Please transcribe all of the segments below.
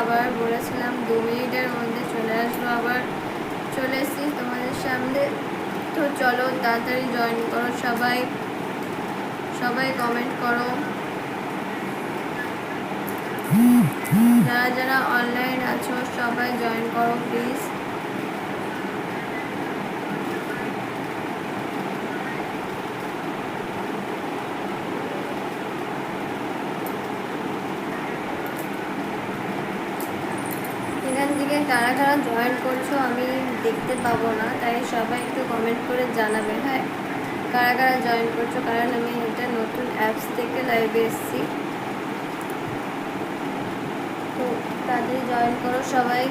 আবার বলেছিলাম, দু মিনিটের মধ্যে চলে আসব আবার। চলে এসেছি তোমাদের সামনে। তো চলো তাড়াতাড়ি জয়েন করো সবাই। সবাই কমেন্ট করো। যারা যারা অনলাইন আছো, সবাই জয়েন করো প্লিজ এখান থেকে কারা কারা জয়েন করছ আমি দেখতে পাবো না, তাই সবাই একটু কমেন্ট করে জানাবে হ্যাঁ? কারা কারা জয়েন করছ? কারণ আমি এটা নতুন অ্যাপস থেকে লাইভে এসেছি। তো তাদের জয়েন করো সবাই।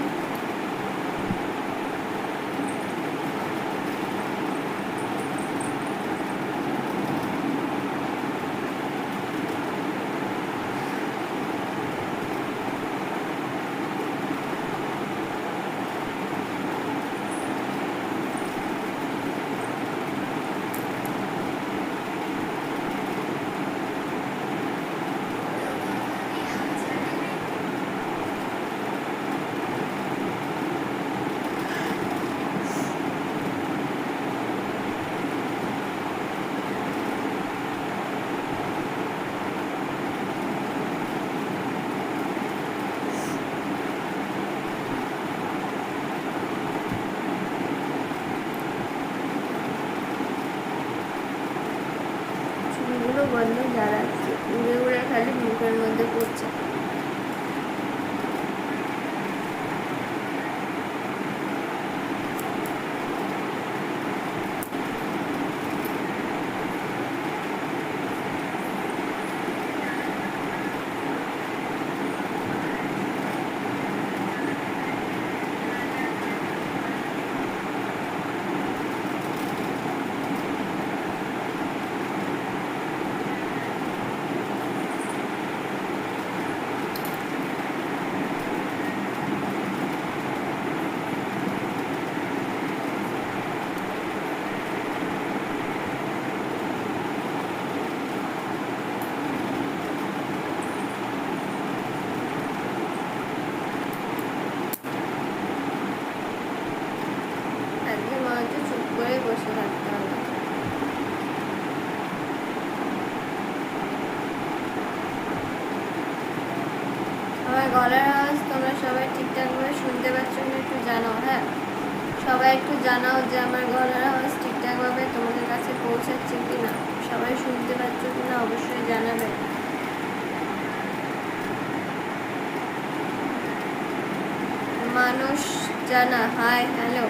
জানা। Hi, hello.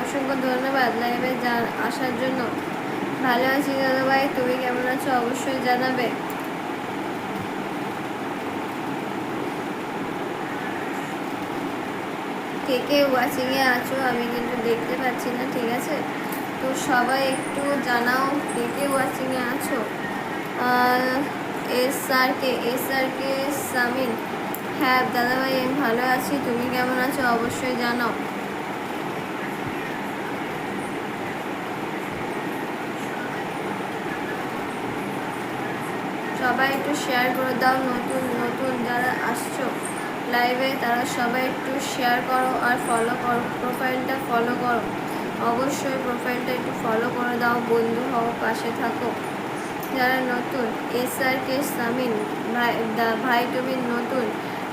অসংখ্য ধন্যবাদ লাইভে আসার জন্য। ভালো আছি দাদা ভাই তুমি কেমন আছো? অবশ্যই জানাবে। কে কে ওয়াচিংয়ে আছো আমি কিন্তু দেখতে পাচ্ছি না, ঠিক আছে? তো সবাই একটু জানাও কে কে ওয়াচিংয়ে আছো। S R K, S R K, Samin. হ্যাঁ দাদাভাই, আমি ভালো আছি। তুমি কেমন আছো? অবশ্যই জানাও। সবাই একটু শেয়ার করে দাও, নতুন নতুন যারা আসছো লাইভে তারা সবাই একটু শেয়ার করো আর ফলো করো। প্রোফাইলটা ফলো করো। অবশ্যই প্রোফাইলটা একটু ফলো করে দাও, বন্ধু হও, পাশে থাকো। যারা নতুন এস আর কে সামিন ভাই ভাই, তুমি নতুন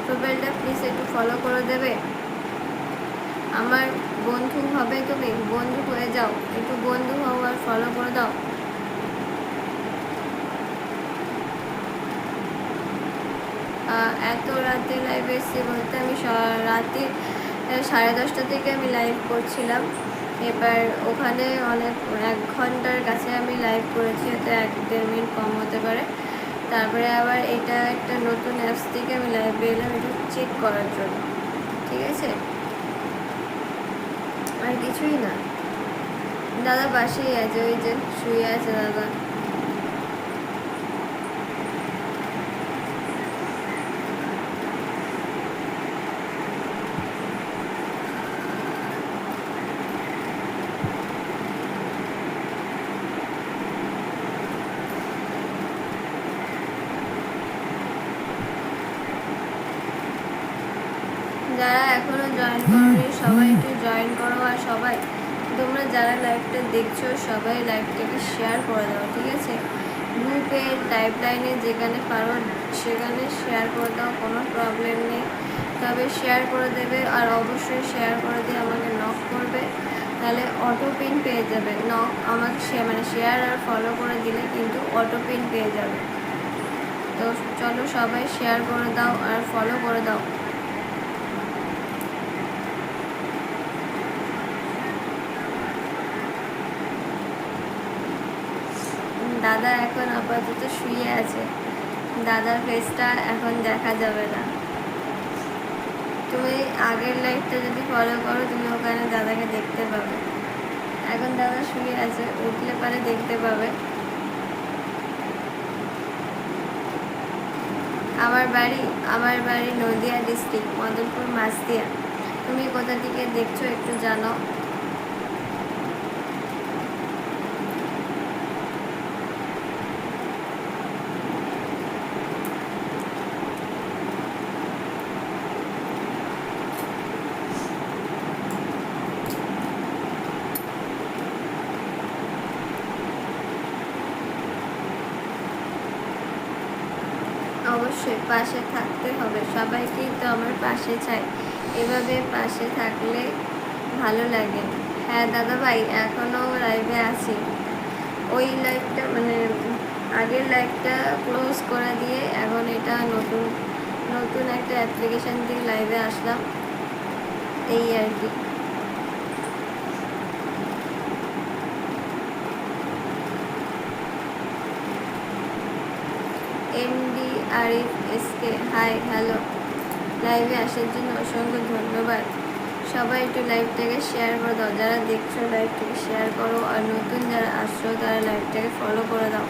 প্রোফাইলটা প্লিজ একটু ফলো করে দেবে। আমার বন্ধু হবে তুমি, বন্ধু হয়ে যাও। একটু বন্ধু হও আর ফলো করে দাও। এত রাতে লাইভে এসেছি বলতে আমি রাতে সাড়ে দশটা থেকে আমি লাইভ করছিলাম। এবার ওখানে অনেক, এক ঘণ্টার কাছে আমি লাইভ করেছি, হয়তো এক দেড় মিনিট কম হতে পারে। তারপরে আবার এটা একটা নতুন অ্যাপস থেকে আমি লাইভে এলাম একটু চেক করার জন্য, ঠিক আছে? আর কিছুই না। দাদা পাশেই আছে, ওই যে শুয়ে আছে দাদা। যারা এখনও জয়েন করোনি সবাই একটু জয়েন করো আর সবাই, তোমরা যারা লাইভটা দেখছ, সবাই লাইভটাকে শেয়ার করে দাও, ঠিক আছে? গ্রুপে লাইভ লাইনে যেখানে পারো, সেখানে শেয়ার করে দাও, কোনো প্রবলেম নেই। তবে শেয়ার করে দেবে, আর অবশ্যই শেয়ার করে দিয়ে আমাকে নক করবে। তাহলে অটো পিন পেয়ে যাবে। নক আমাকে শেয়ার মানে শেয়ার আর ফলো করে দিলে কিন্তু অটো পিন পেয়ে যাবে। তো চলো সবাই শেয়ার করে দাও আর ফলো করে দাও। দাদা এখন আপাতত শুয়ে আছে। দাদার ফেসটা এখন দেখা যাবে না। তুমি আগের লাইফটা যদি ফলো করো, তুমি ওখানে দাদাকে দেখতে পাবে। এখন দাদা শুয়ে আছে, উঠলে পারে দেখতে পাবে। আমার বাড়ি আমার বাড়ি নদিয়া ডিস্ট্রিক্ট মদনপুর মাসদিয়া তুমি কোথা থেকে দেখছ একটু জানাও অবশ্যই পাশে থাকতে হবে। সবাইকেই তো আমার পাশে চাই। এভাবে পাশে থাকলে ভালো লাগে। হ্যাঁ দাদা ভাই এখনও লাইভে আছি। ওই লাইভটা মানে আগের লাইভটা ক্লোজ করে দিয়ে এখন এটা নতুন নতুন একটা অ্যাপ্লিকেশান দিয়ে লাইভে আসলাম। এই আর কি। MD Arif SK hi, hello. লাইভে আসার জন্য অসংখ্য ধন্যবাদ। সবাই একটু লাইভটাকে শেয়ার করে দাও। যারা দেখছ লাইভটাকে শেয়ার করো। আর নতুন যারা আসছো, তারা লাইভটাকে ফলো করে দাও।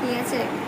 ঠিক আছে?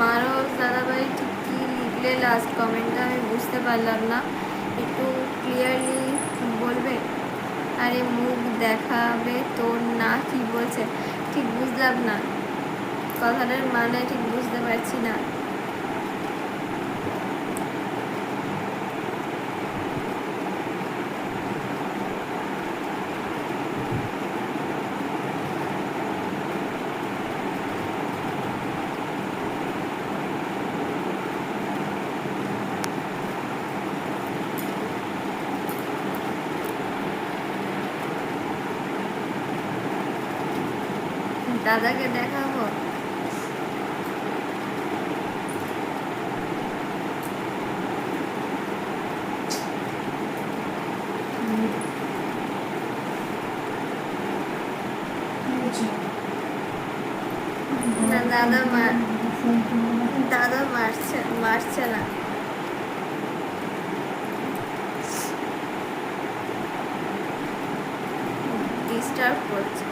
মারো দাদাভাই ঠিক কী লিখলে লাস্ট কমেন্টটা আমি বুঝতে পারলাম না। একটু ক্লিয়ারলি বলবে? আরে মুখ দেখাবে তোর না কি বলছে। ঠিক বুঝলাম না। কথাটার মানে ঠিক বুঝতে পারছি না। দাদাকে দেখাবো। দাদা দাদা মারছে মারছে না। ডিস্টার্ব করছে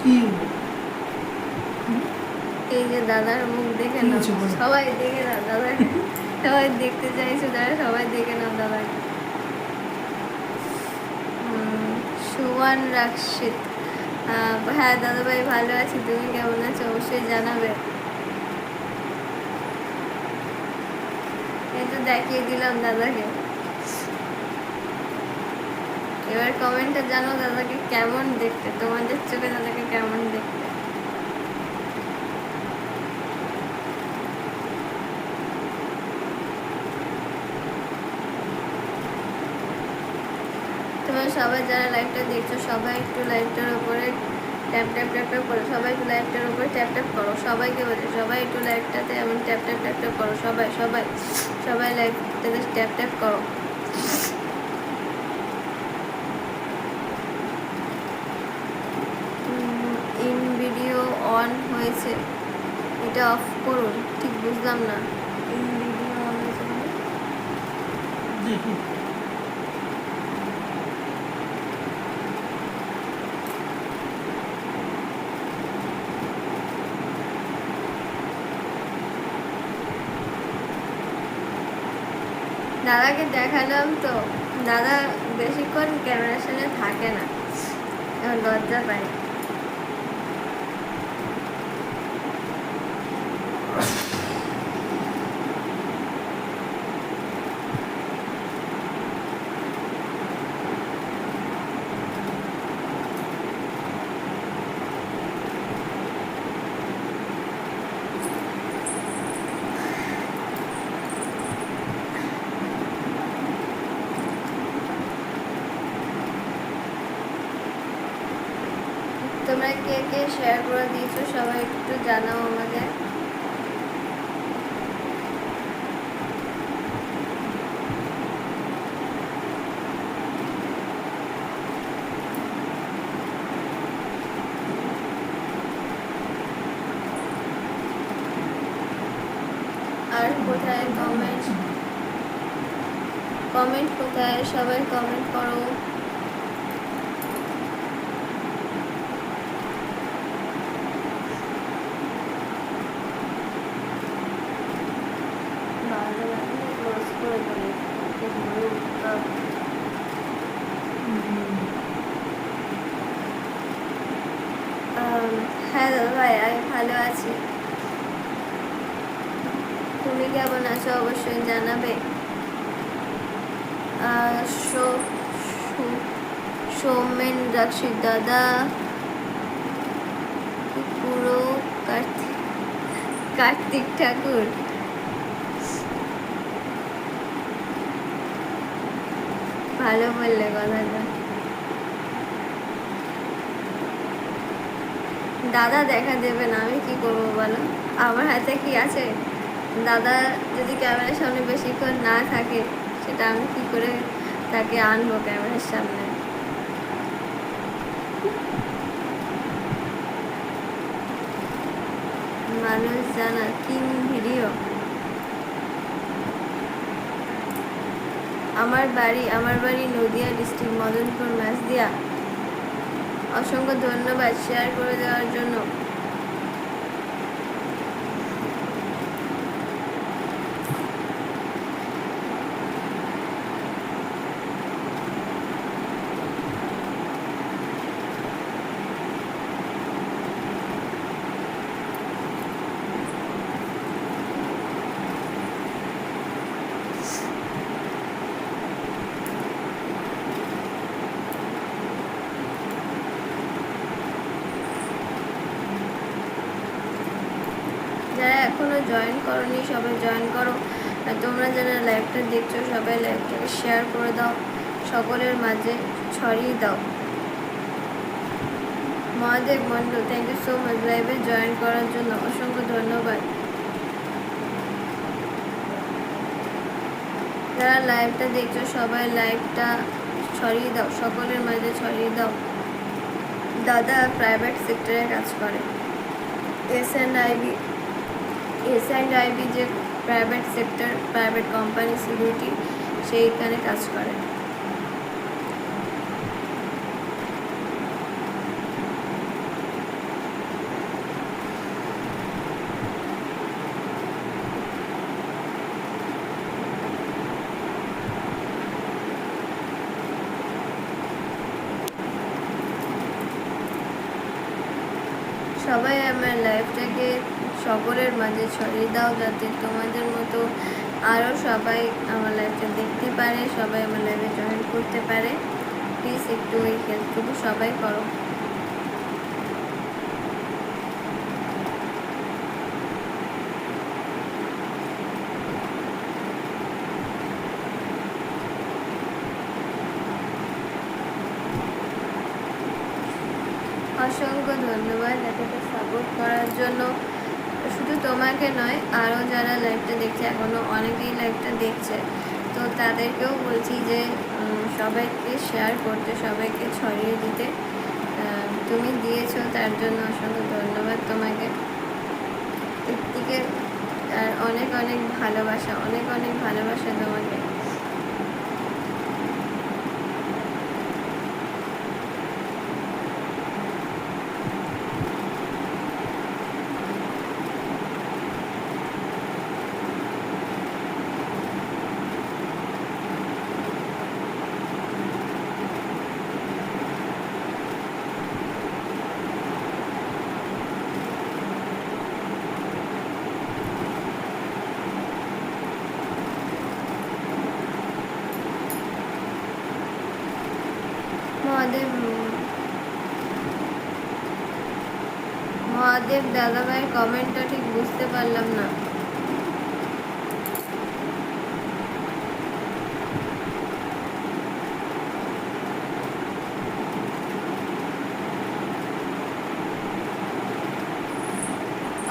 কি এই যে দাদার মুখ দেখে নাও। সবাই দেখে নাও দাদা। সবাই দেখতে চাইছো যারা সবাই দেখে নাও দাদাকে সুমান রাক্ষিত হ্যাঁ দাদা ভাই ভালো আছি তুমি কেমন আছো? অবশ্যই জানাবে। এই তো দেখিয়ে দিলাম দাদাকে। এবার কমেন্টে জানো দাদাকে কেমন দেখতে? তোমাদের চোখে দাদাকে কেমন দেখতে? সবাই যারা লাইভটা দেখছ সবাই একটু লাইভটার উপরে ট্যাপ ট্যাপ ট্যাপ ট্যাপ করো। সবাই একটু লাইভটার উপরে ট্যাপ ট্যাপ করো। সবাইকে বলে সবাই একটু লাইভটাতে এমন ট্যাপ ট্যাপ ট্যাপ ট্যাপ করো। সবাই সবাই সবাই লাইভটাতে ট্যাপ ট্যাপ করো। ইন ভিডিও অন হয়েছে। এটা অফ করুন ঠিক বুঝলাম না। ইন ভিডিও অন হয়েছে দাদাকে দেখালাম তো দাদা বেশিক্ষণ ক্যামেরার সামনে থাকে না। লজ্জা পায় তোমরা কে কে শেয়ার করে দিয়েছ, সবাই একটু জানাও আমাকে। আর কোথায় কমেন্ট কমেন্ট কোথায়? সবাই কমেন্ট করো ভালো লাগলে ক্লোজ করে দেবে ওকে ধরে উঠতে হবে। আম, হ্যাঁ দাদা ভাই আমি ভালো আছি তুমি কেমন আছো অবশ্যই জানাবে আহ, সো- সো- সৌমেন রাক্ষিত দাদা, পুরো কার্তিক কার্তিক ঠাকুর। ভালো বললে কথাটা। দাদা দেখা দেবে না, আমি কি করব বলো? আমার হাতে কি আছে? দাদা যদি ক্যামেরার সামনে বেশিক্ষণ না থাকে সেটা আমি কি করে তাকে আনব ক্যামেরার সামনে? মানুষ জানা কিং ভিডিও? আমার বাড়ি আমার বাড়ি নদিয়া ডিস্ট্রিক্ট মদনপুর, মাছদিয়া। অসংখ্য ধন্যবাদ শেয়ার করে দেওয়ার জন্য। যারা এখনও জয়েন করনি, সবাই জয়েন করো। আর তোমরা যারা লাইভটা দেখছ, সবাই লাইভটাকে শেয়ার করে দাও। সকলের মাঝে ছড়িয়ে দাও। Mahadev Mondal thank you so much লাইভে জয়েন করার জন্য অসংখ্য ধন্যবাদ। যারা লাইভটা দেখছ, সবাই লাইভটা ছড়িয়ে দাও। সকলের মাঝে ছড়িয়ে দাও। দাদা প্রাইভেট সেক্টরে কাজ করে। S and IB S and IB যে private sector private company security সেইখানে কাজ করে সবাই আমার লাইফটাকে সকলের মাঝে ছড়িয়ে দাও যাতে তোমাদের মতো আরও সবাই আমার লাইফটা দেখতে পারে, সবাই আমার লাইফে জয়েন করতে পারে। প্লিজ একটু এই হেল্পটুকু সবাই করো। অসংখ্য ধন্যবাদ এতটা সাপোর্ট করার জন্য। শুধু তোমাকে নয়, আরও যারা লাইভটা দেখছে এখনও অনেকেই লাইভটা দেখছে। তো তাদেরকেও বলছি যে সবাইকে শেয়ার করতে, সবাইকে ছড়িয়ে দিতে। তুমি দিয়েছ, তার জন্য অসংখ্য ধন্যবাদ তোমাকে। থেকে আর অনেক অনেক ভালোবাসা, অনেক অনেক ভালোবাসা তোমাকে। মহাদেব মহাদেব দাদাভাইয়ের কমেন্টটা ঠিক বুঝতে পারলাম না।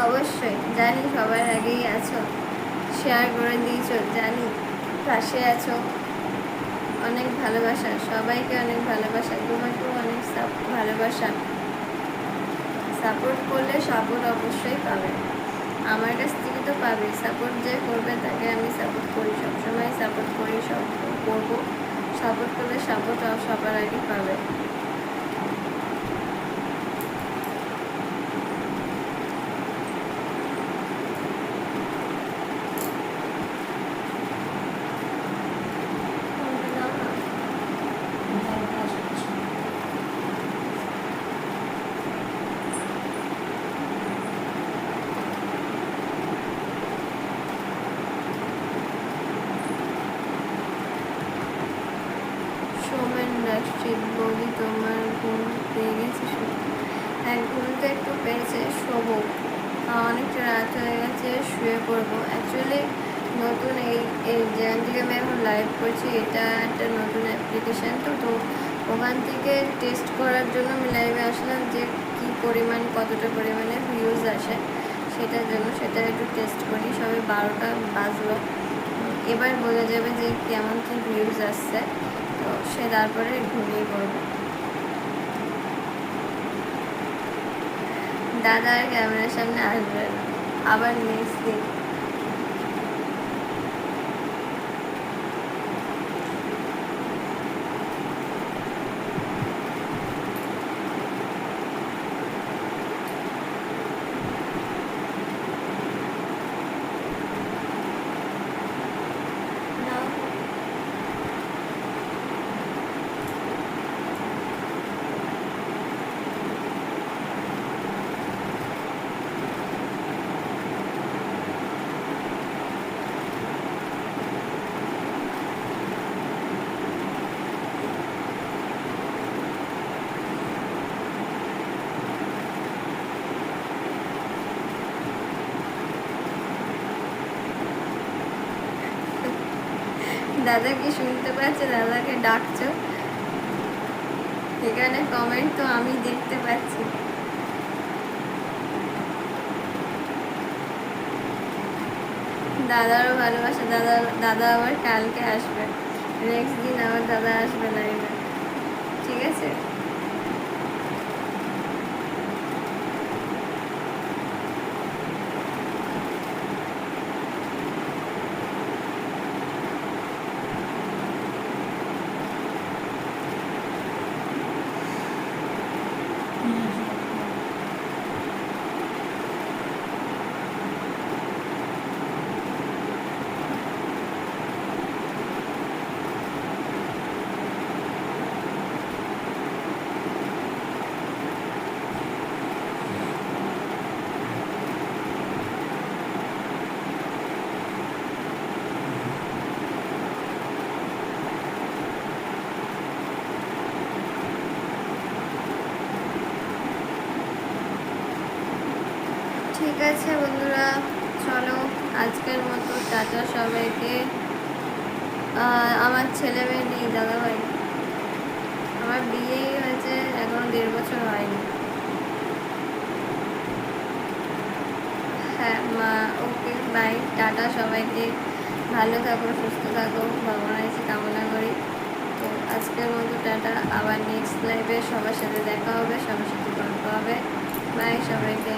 অবশ্যই, জানি সবার আগেই আছো। শেয়ার করে দিয়েছ, জানি পাশে আছো। অনেক ভালোবাসা, সবাইকে অনেক ভালোবাসা, তোমাকেও অনেক ভালোবাসা। সাপোর্ট করলে সাপোর্ট অবশ্যই পাবে। আমার কাছ থেকে তো পাবে। সাপোর্ট যে করবে তাকে আমি সাপোর্ট করি। সবসময় সাপোর্ট করি, সব করব। সাপোর্ট করলে সাপোর্ট সবার আগে পাবে কোথাও কাজ করছে সোমেন রাষ্ট্রিক বৌদি তোমার ঘুম পেয়ে গেছে এক ঘুম পেয়েছে শোবো। অনেকটা রাত হয়ে গেছে, শুয়ে পড়ব। অ্যাকচুয়ালি নতুন এই এই যেখান থেকে আমি এখন লাইভ করছি, এটা একটা নতুন অ্যাপ্লিকেশান তো তো ওখান থেকে টেস্ট করার জন্য আমি লাইভে আসলাম যে কী পরিমাণ, কতটা পরিমাণে ভিউজ আসে, সেটার জন্য সেটা একটু টেস্ট করি, সবে বারোটা বাজলো। এবার বোঝা যাবে যে কেমন কী ভিউজ আসছে, তো সে তারপরে ঘুমিয়ে পড়ব। দাদা আর ক্যামেরার সামনে আসবে না আবার নেক্সট দিন নাও। দাদা কি শুনতে পাচ্ছে? দাদাকে ডাকছো? এখানে কমেন্ট তো আমি দেখতে পাচ্ছি। দাদারও ভালোবাসা, দাদা দাদা আবার কালকে আসবে। নেক্সট দিন আমার দাদা আসবে লাইভে ঠিক আছে ঠিক আছে বন্ধুরা। চলো, আজকের মতো টাটা সবাইকে। আমার ছেলে মেয়ে নেই দাদা ভাই। আমার বিয়েই হয়েছে এখনও দেড় বছর হয়নি। হ্যাঁ মা, ওকে, বাই, টাটা সবাইকে। ভালো থাকো, সুস্থ থাকো, ভগবানের কাছে কামনা করি। তো আজকের মতো টাটা। আবার নেক্সট লাইভে সবার সাথে দেখা হবে, সবার সাথে গল্প হবে। বাই সবাইকে।